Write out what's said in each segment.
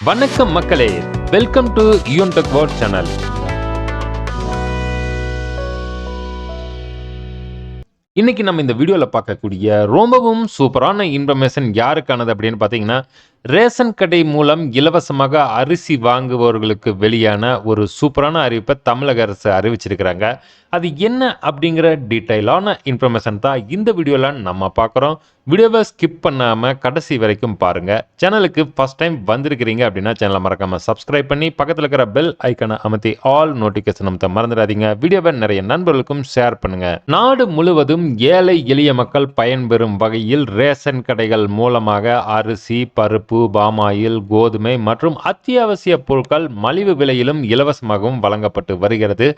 வணக்கம் மக்களே. Welcome to யூன் டெக் வேர்ட் சேனல் இன்னைக்கு நம்ம இந்த வீடியோவில் பார்க்கக்கூடிய ரொம்பவும் சூப்பரான இன்ஃபர்மேஷன் யாருக்கானது அப்படின்னு பார்த்தீங்கன்னா ரேஷன் கடை மூலம் இலவசமாக அரிசி வாங்குபவர்களுக்கு வெளியான ஒரு சூப்பரான அறிவிப்பை தமிழக அரசு அறிவிச்சிருக்கிறாங்க. அது என்ன அப்படிங்கிற டீட்டெயிலான இன்ஃபர்மேஷன் தான் இந்த வீடியோவில் நம்ம பார்க்குறோம். வீடியோவை ஸ்கிப் பண்ணாமல் கடைசி வரைக்கும் பாருங்கள் சேனலுக்கு ஃபஸ்ட் டைம் வந்திருக்கிறீங்க அப்படின்னா சேனலை மறக்காமல் சப்ஸ்கிரைப் பண்ணி பக்கத்தில் இருக்கிற பெல் ஐக்கனை அமர்த்தி ஆல் நோட்டிஃபிகேஷன் அமைத்த மறந்துடாதீங்க. வீடியோவை நிறைய நண்பர்களுக்கும் ஷேர் பண்ணுங்கள் நாடு முழுவதும் ஏழை எளிய மக்கள் பயன்பெறும் வகையில் ரேஷன் கடைகள் மூலமாக அரிசி பருப்பு பாமாயில் கோதுமை மற்றும் அத்தியாவசிய பொருட்கள் மலிவு விலையிலும் இலவசமாகவும் வழங்கப்பட்டு வருகிறது.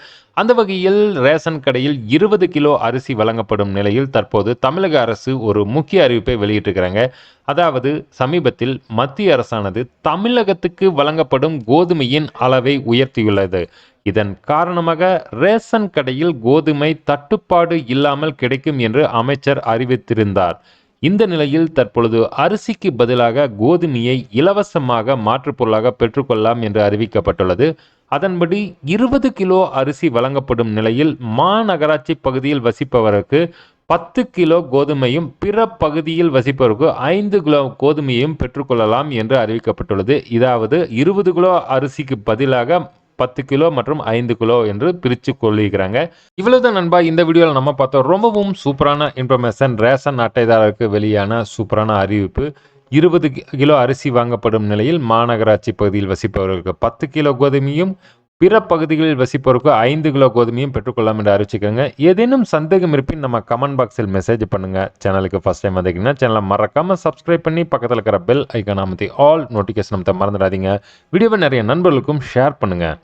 அந்த வகையில் ரேஷன் கடையில் இருபது கிலோ அரிசி வழங்கப்படும் நிலையில் தற்போது தமிழக அரசு ஒரு முக்கிய அறிவிப்பை வெளியிட்டிருக்கிறாங்க. அதாவது சமீபத்தில் மத்திய அரசானது தமிழகத்துக்கு வழங்கப்படும் கோதுமையின் அளவை உயர்த்தியுள்ளது. இதன் காரணமாக ரேஷன் கடையில் கோதுமை தட்டுப்பாடு இல்லாமல் கிடைக்கும் என்று அமைச்சர் அறிவித்திருந்தார். இந்த நிலையில் தற்பொழுது அரிசிக்கு பதிலாக கோதுமையை இலவசமாக மாற்றுப் பொருளாக பெற்றுக்கொள்ளலாம் என்று அறிவிக்கப்பட்டுள்ளது. அதன்படி இருபது கிலோ அரிசி வழங்கப்படும் நிலையில் மாநகராட்சி பகுதியில் வசிப்பவருக்கு பத்து கிலோ கோதுமையும் பிற பகுதியில் வசிப்பவருக்கு ஐந்து கிலோ கோதுமையும் பெற்றுக்கொள்ளலாம் என்று அறிவிக்கப்பட்டுள்ளது. இதாவது இருபது கிலோ அரிசிக்கு பதிலாக பத்து கிலோ மற்றும் ஐந்து கிலோ என்று பிரித்து கொள்ளிக்கிறாங்க. இவ்வளவுதான் நண்பா இந்த வீடியோவில் நம்ம பார்த்தோம் ரொம்பவும் சூப்பரான இன்ஃபர்மேஷன் ரேஷன் அட்டைதாரருக்கு வெளியான சூப்பரான அறிவிப்பு. இருபது கிலோ அரிசி வாங்கப்படும் நிலையில் மாநகராட்சி பகுதியில் வசிப்பவர்களுக்கு பத்து கிலோ கோதுமையும் பிற பகுதிகளில் வசிப்பவருக்கு ஐந்து கிலோ கோதுமையும் பெற்றுக்கொள்ளலாம் என்று அறிவிச்சுக்கோங்க ஏதேனும் சந்தேகம் இருப்பின் நம்ம கமெண்ட் பாக்ஸில் மெசேஜ் பண்ணுங்க. சேனலுக்கு ஃபஸ்ட் டைம் வந்தீங்கன்னா சேனலை மறக்காமல் சப்ஸ்கிரைப் பண்ணி பக்கத்தில் இருக்கிற பெல் ஐக்கான் அமைத்தி ஆல் நோட்டிஃபிகேஷன் அமைத்த மறந்துடாதீங்க. வீடியோவை நிறைய நண்பர்களுக்கும் ஷேர் பண்ணுங்கள்